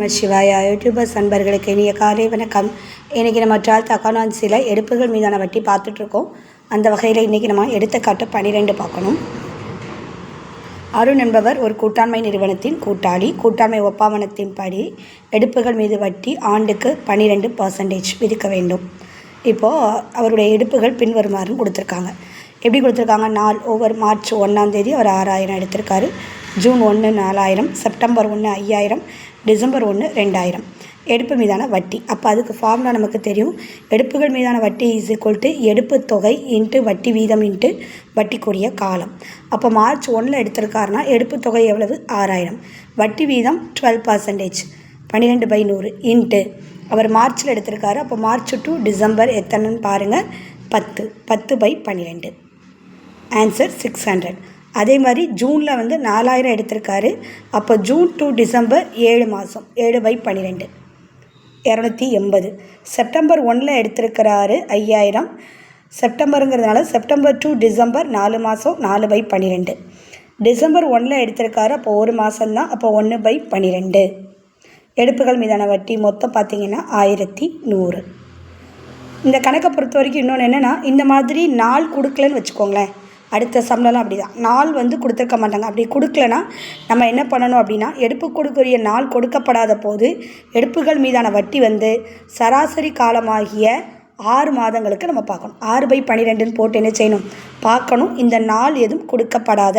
நம சிவாயா. யூடியூபர்ஸ் நண்பர்களுக்கு இனிய காலை வணக்கம். இன்றைக்கி நம்ம டுவெல்த் அக்கௌண்டன்சியில் எடுப்புகள் மீதான வட்டி பார்த்துட்ருக்கோம். அந்த வகையில் இன்றைக்கி நம்ம எடுத்துக்காட்டு பன்னிரெண்டு பார்க்கணும். அருண் என்பவர் ஒரு கூட்டாண்மை நிறுவனத்தின் கூட்டாளி. கூட்டாண்மை ஒப்பாவனத்தின் படி எடுப்புகள் மீது வட்டி ஆண்டுக்கு பன்னிரெண்டு பர்சன்டேஜ் விதிக்க வேண்டும். இப்போது அவருடைய எடுப்புகள் பின்வருமாறுன்னு கொடுத்துருக்காங்க. எப்படி கொடுத்துருக்காங்க நாள் ஒவ்வொரு மார்ச் ஒன்றாம் தேதி அவர் ஆறாயிரம் எடுத்திருக்காரு. ஜூன் ஒன்று நாலாயிரம் செப்டம்பர் ஒன்று ஐயாயிரம் டிசம்பர் ஒன்று ரெண்டாயிரம். எடுப்பு மீதான வட்டி. அப்போ அதுக்கு ஃபார்முலா நமக்கு தெரியும். எடுப்புகள் மீதான வட்டி இஸ் ஈக்குவல் டு எடுப்பு தொகை இன்ட்டு வட்டி வீதம் இன்ட்டு வட்டிக்குரிய காலம். அப்போ மார்ச் ஒன்றில் எடுத்திருக்காருனா எடுப்பு தொகை எவ்வளவு? ஆறாயிரம். வட்டி வீதம் டுவெல் பர்சன்டேஜ் பன்னிரெண்டு பை நூறு இன்ட்டு அவர் மார்ச்சில் எடுத்திருக்காரு. அப்போ மார்ச் டு டிசம்பர் எத்தனைன்னு பாருங்கள் பத்து. பத்து பை பன்னிரெண்டு. ஆன்சர் சிக்ஸ் ஹண்ட்ரட் அதே மாதிரி ஜூனில் வந்து நாலாயிரம் எடுத்திருக்காரு. அப்போ ஜூன் டு டிசம்பர் ஏழு மாதம் ஏழு பை பன்னிரெண்டு. இரநூத்தி எண்பது. செப்டம்பர் ஒன்றில் எடுத்திருக்கிறாரு ஐயாயிரம். செப்டம்பருங்கிறதுனால செப்டம்பர் டு டிசம்பர் நாலு மாதம் நாலு பை பன்னிரெண்டு. டிசம்பர் ஒன்றில் எடுத்திருக்காரு அப்போ ஒரு மாதம்தான் அப்போ ஒன்று பை பன்னிரெண்டு. எடுப்புகள் மீதான வட்டி மொத்தம் பார்த்திங்கன்னா ஆயிரத்தி நூறு. இந்த கணக்கை பொறுத்த வரைக்கும் இன்னொன்று என்னென்னா இந்த மாதிரி நாள் கொடுக்கலன்னு வச்சுக்கோங்களேன். அடுத்த சம்பளம்லாம் அப்படி தான் நாள் வந்து கொடுத்துருக்க மாட்டாங்க. அப்படி கொடுக்கலனா நம்ம என்ன பண்ணணும் அப்படின்னா எடுப்பு கொடுக்குரிய நாள் கொடுக்கப்படாத போது எடுப்புகள் மீதான வட்டி வந்து சராசரி காலமாகிய ஆறு மாதங்களுக்கு நம்ம பார்க்கணும். ஆறு பை பன்னிரெண்டுன்னு போட்டு என்ன செய்யணும்? பார்க்கணும். இந்த நாள் எதுவும் கொடுக்கப்படாத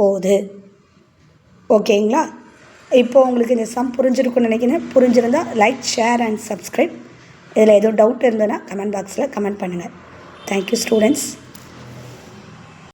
போது. ஓகேங்களா? இப்போ உங்களுக்கு இந்த சம் புரிஞ்சிருக்குன்னு நினைக்கிறேன். புரிஞ்சிருந்தால் லைக் ஷேர் அண்ட் சப்ஸ்கிரைப் இதில் ஏதோ டவுட் இருந்ததுன்னா கமெண்ட் பாக்ஸில் கமெண்ட் பண்ணுங்கள் தேங்க்யூ ஸ்டூடெண்ட்ஸ்